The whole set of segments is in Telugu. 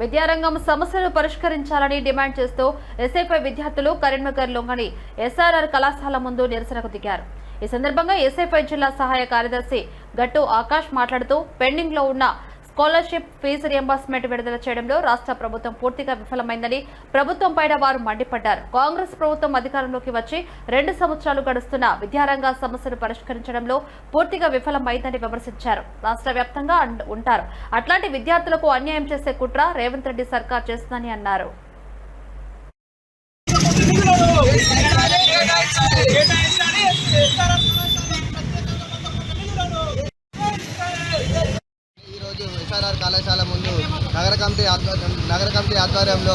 విద్యారంగం సమస్యలు పరిష్కరించాలని డిమాండ్ చేస్తూ ఎస్ఐపై విద్యార్థులు కరీంనగర్లోని ఎస్ఆర్ఆర్ కళాశాల ముందు నిరసనకు దిగారు. ఈ సందర్భంగా ఎస్ఐపై జిల్లా సహాయ కార్యదర్శి గట్టు ఆకాష్ మాట్లాడుతూ పెండింగ్లో ఉన్న స్కాలర్షిప్ ఫీజు రియంబర్స్మెంట్ విడుదల చేయడంలో రాష్ట్ర ప్రభుత్వం పూర్తిగా విఫలమైందని ప్రభుత్వం పైన వారు మండిపడ్డారు. కాంగ్రెస్ ప్రభుత్వం అధికారంలోకి వచ్చి రెండు సంవత్సరాలు గడుస్తున్న విద్యారంగ సమస్యలు పరిష్కరించడంలో పూర్తిగా విఫలమైందని విమర్శించారు. రాష్ట్ర వ్యాప్తంగా ఉంటారు. అట్లాంటి విద్యార్థులకు అన్యాయం చేసే కుట్ర రేవంత్ రెడ్డి సర్కార్ చేస్తుందని అన్నారు. ఎస్ఆర్ఆర్ కళాశాల ముందు నగర కమిటీ ఆధ్వర్యం నగర కమిటీ ఆధ్వర్యంలో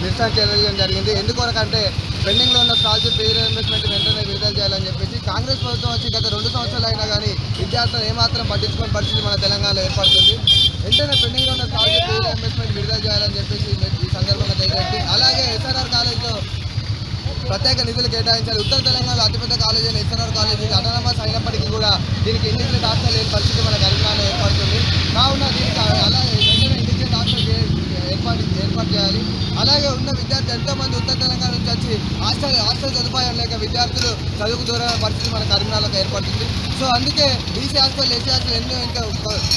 నిరసన చేయడం జరిగింది. ఎందుకొరకంటే పెండింగ్లో ఉన్న స్కాలర్షిప్ రీఇన్వెస్ట్మెంట్ వెంటనే విడుదల చేయాలని చెప్పేసి కాంగ్రెస్ ప్రభుత్వం వచ్చి గత రెండు సంవత్సరాలు అయినా కానీ విద్యార్థులు ఏమాత్రం పట్టించుకునే పరిస్థితి మన తెలంగాణలో ఏర్పడుతుంది. వెంటనే పెండింగ్లో ఉన్న స్కాలర్షిప్ రీఇన్వెస్ట్మెంట్ విడుదల చేయాలని చెప్పేసి ఈ సందర్భంగా తెలియజేసి అలాగే ఎస్ఆర్ఆర్ కాలేజ్లో ప్రత్యేక నిధులు కేటాయించాలి. ఉత్తర తెలంగాణలో అతిపెద్ద కాలేజీ అయిన ఎస్ఆర్ఆర్ కాలేజీ అటానమస్ అయినప్పటికీ కూడా దీనికి ఎన్నికలు హాస్టల్ లేని పరిస్థితి మన తెలంగాణలో ఏర్పడుతుంది కావున దీనికి అలాగే వెంటనే ఇండివిజువల్ హాస్టల్ చే- ఏర్పాటు ఏర్పాటు చేయాలి అలాగే నుంచి ఎంతోమంది ఉత్తర తెలంగాణ నుంచి వచ్చి హాస్టల్ హాస్టల్ సదుపాయం లేక విద్యార్థులు చదువుకు దూరమైన పరిస్థితి మన కరీంనగర్లో ఏర్పడుతుంది. సో అందుకే బీసీ హాస్టల్ ఎస్సీ హాస్టల్ ఎన్నో ఇంకా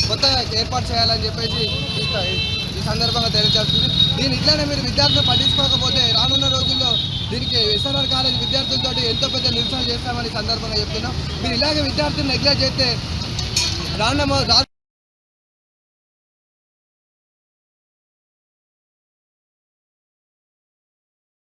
కొత్తగా ఏర్పాటు చేయాలని చెప్పేసి ఈ- సందర్భంగా తెలియజేస్తుంది. దీని ఇట్లానే మీరు విద్యార్థులు పట్టించుకోకపోతే రానున్న రోజుల్లో దీనికి ఎస్ఆర్ఆర్ కాలేజ్ విద్యార్థులతో ఎంతో పెద్ద నిరసన చేస్తామని సందర్భంగా చెప్తున్నాం. మీరు ఇలాగే విద్యార్థులు నెగ్లెక్ట్ చేస్తే రానున్న రా-